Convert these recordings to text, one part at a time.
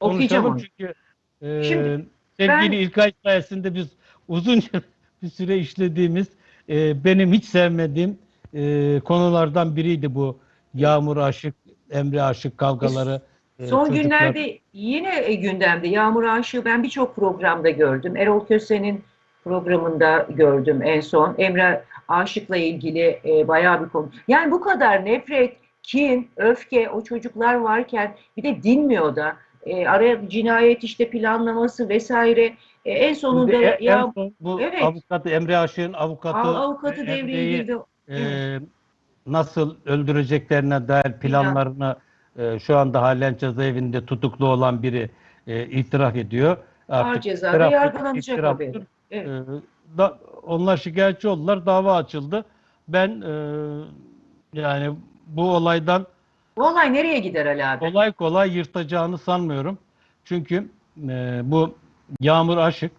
Okuyacağım onu. çünkü e, Şimdi sevgili ben- İlkay sayesinde biz uzunca bir süre işlediğimiz e, benim hiç sevmediğim e, konulardan biriydi bu Yağmur Aşık, Emre Aşık kavgaları. e, Son çocuklar- günlerde yine e, gündemde Yağmur Aşık'ı ben birçok programda gördüm. Erol Köse'nin programında gördüm en son. Emre Aşık'la ilgili e, bayağı bir konu. Yani bu kadar nefret, kin, öfke o çocuklar varken bir de dinmiyor da e, araya cinayet işte planlaması vesaire. E, en sonunda en- ya en son bu Evet. avukatı Emre Aşık'ın avukatı av- avukatı e, devreye girdi. e, nasıl öldüreceklerine dair planlarını e, şu anda halen cezaevinde tutuklu olan biri e, itiraf ediyor. Ağır Artık cezada itiraf- yargılanacak haberi. Evet. e, da, onlar şikayetçi oldular, dava açıldı. Ben e, yani bu olaydan Bu olay nereye gider Ali abi? kolay kolay yırtacağını sanmıyorum. Çünkü e, bu Yağmur Aşık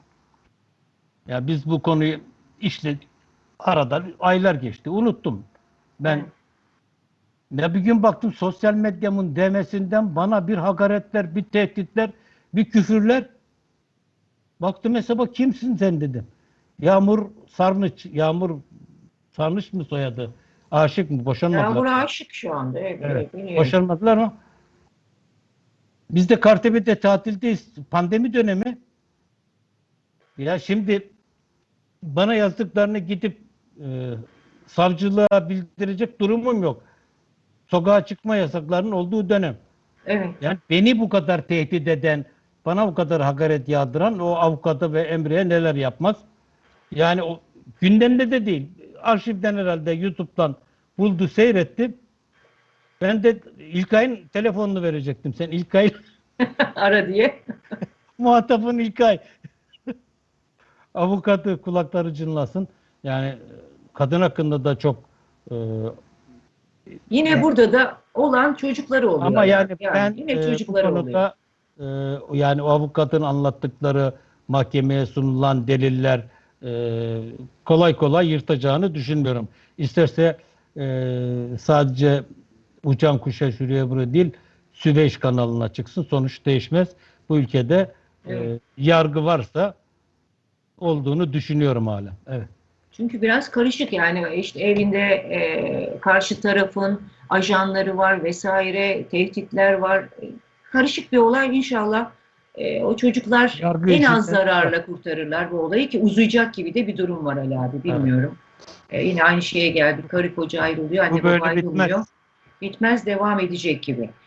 ya biz bu konuyu işledik. Arada aylar geçti. Unuttum. Ben Evet. ne bir gün baktım sosyal medyamın demesinden bana bir hakaretler, bir tehditler, bir küfürler. Baktım hesaba kimsin sen dedim. Yağmur Sarnıç, Yağmur Sarnıç mı soyadı? Aşık mı? Boşanmadılar. Yağmur Aşık şu anda. Evet, Evet. biliyorum. Boşanmadılar mı? Biz de Kartepe'de tatildeyiz. Pandemi dönemi. Ya şimdi bana yazdıklarını gidip e, savcılığa bildirecek durumum yok. Sokağa çıkma yasaklarının olduğu dönem. Evet. Yani beni bu kadar tehdit eden, bana bu kadar hakaret yağdıran o avukata ve Emre'ye neler yapmaz? Yani o gündemde de değil. Arşivden herhalde YouTube'dan buldu, seyretti. Ben de İlkay'ın telefonunu verecektim. Sen İlkay, Ara diye. muhatabın İlkay. Avukatı kulakları çınlasın. Yani e, kadın hakkında da çok e, Yine burada da olan çocukları oluyor. Ama yani, Yani ben yine e, çocukları oluyor. konuda e, yani o avukatın anlattıkları mahkemeye sunulan deliller e, kolay kolay yırtacağını düşünmüyorum. İsterse e, sadece uçan kuşa şuraya buraya değil Süveyş kanalına çıksın sonuç değişmez. Bu ülkede e, Evet. yargı varsa olduğunu düşünüyorum hala. Evet. Çünkü biraz karışık yani işte evinde e, karşı tarafın ajanları var vesaire, tehditler var. Karışık bir olay inşallah e, o çocuklar Yargı en az zararla kurtarırlar bu olayı ki uzayacak gibi de bir durum var Ali abi bilmiyorum. E, yine aynı şeye geldi. Karı koca ayrılıyor, anne baba ayrılmıyor. bitmez. Bitmez devam edecek gibi.